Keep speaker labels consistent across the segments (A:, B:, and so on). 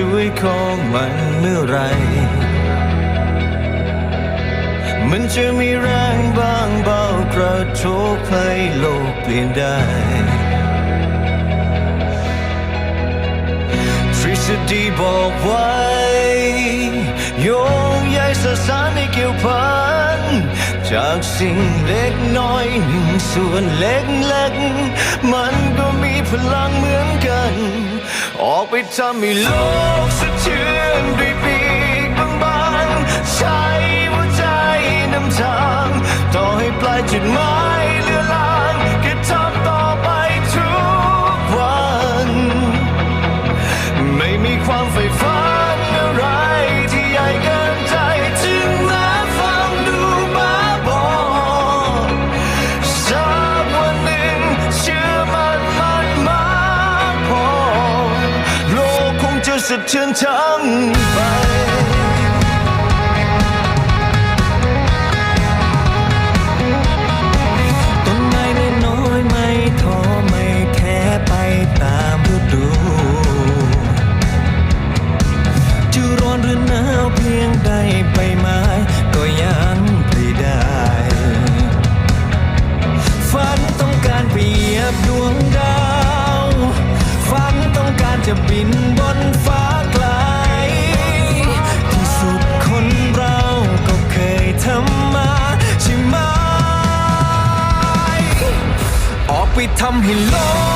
A: สวยของมันเมื่อไร มันจะมีแรงบางเบากระทบให้โลกเปลี่ยนได้ทฤษฎีบอกไว้โยงใยสสารในเกี่ยวพัน จากสิ่งเล็กน้อยหนึ่งส่วนเล็กเล็กๆมันก็มีพลังเหมือนกัน ออกไปทำให้โลกสะเทือนด้วยปีกบางๆใช้หัวใจนำทาง ต่อให้ปลายจุดหมาย ไปต้นไม้เล็กน้อยไม่ท้อไม่แท้ไปตามฤดูจะร้อนหรือหนาวเพียงใดใบไม้ก็ยังปลิได้ฝันต้องการเปรียบดวงดาวฝันต้องการจะบิน ทำให้โลก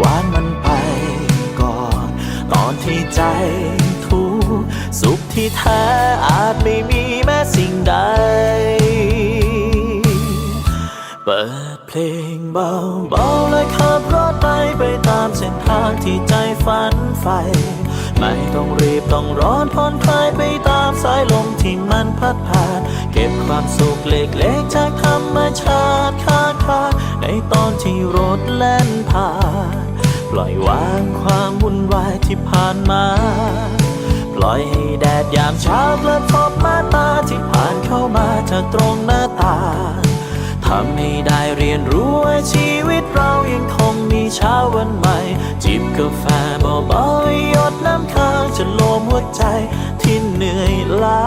B: วางมันไปก่อน ตอนที่ใจทุกข์สุขที่แท้อาจไม่มีแม้สิ่งใด เปิดเพลงเบาๆและขับรถไปไปตามเส้นทางที่ใจฝันใฝ่ไม่ต้องรีบต้องร้อนผ่อนคลายไปตามสายลมที่มันพัดผ่าน เก็บความสุขเล็กๆจากธรรมชาติคาดคาในตอนที่รถแล่นผ่าน ปล่อยวางความวุ่นวายที่ผ่านมา ปล่อยให้แดดยามเช้ากระทบมาตาที่ผ่านเข้ามาจากตรงหน้าตาทำให้ได้เรียนรู้ว่าชีวิตเรายังคงมีเช้าวันใหม่ จิบกาแฟเบาๆหยดน้ำค้างจะโลมหัวใจที่เหนื่อยล้า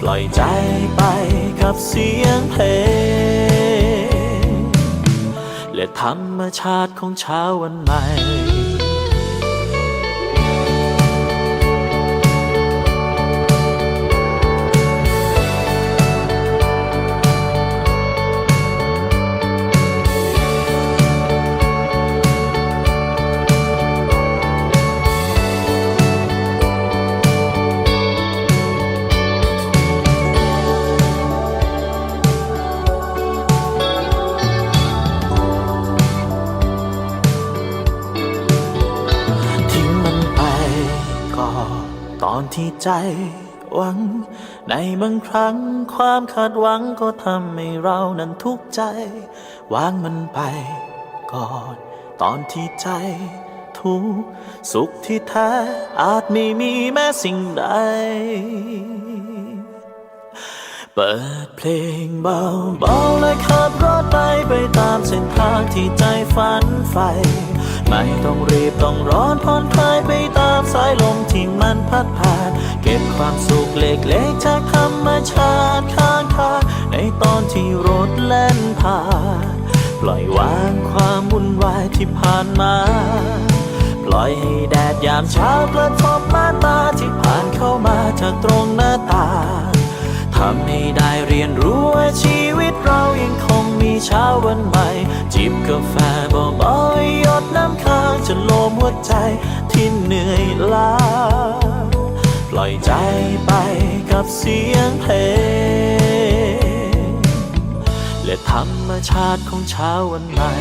B: ปล่อยใจไปกับเสียงเพลง ธรรมชาติของเช้าวันใหม่ ที่ใจหวัง ในบางครั้งความคาดหวังก็ทำให้เรานั้นทุกข์ใจ วางมันไปก่อน ตอนที่ใจทุกข์สุขที่แท้อาจไม่มีแม้สิ่งใด เปิดเพลงเบาๆและขับรถไปไปตามเส้นทางที่ใจฝันใฝ่ไม่ต้องรีบต้องร้อนผ่อนคลายไปตามสายลมที่มันพัดผ่าน เก็บความสุขเล็กๆจากธรรมชาติข้างทางในตอนที่รถแล่นผ่านปล่อยวางความวุ่นวายที่ผ่านมา ปล่อยให้แดดยามเช้ากระทบมาตาที่ผ่านเข้ามาจากตรงหน้าตาทำให้ได้เรียนรู้ว่าชีวิตเรายังคงมีเช้าวันใหม่ จิบกาแฟเบาๆหยดน้ำค้างจะโลมหัวใจ ใจไปกับเสียงเพลงและธรรมชาติของเช้าวันใหม่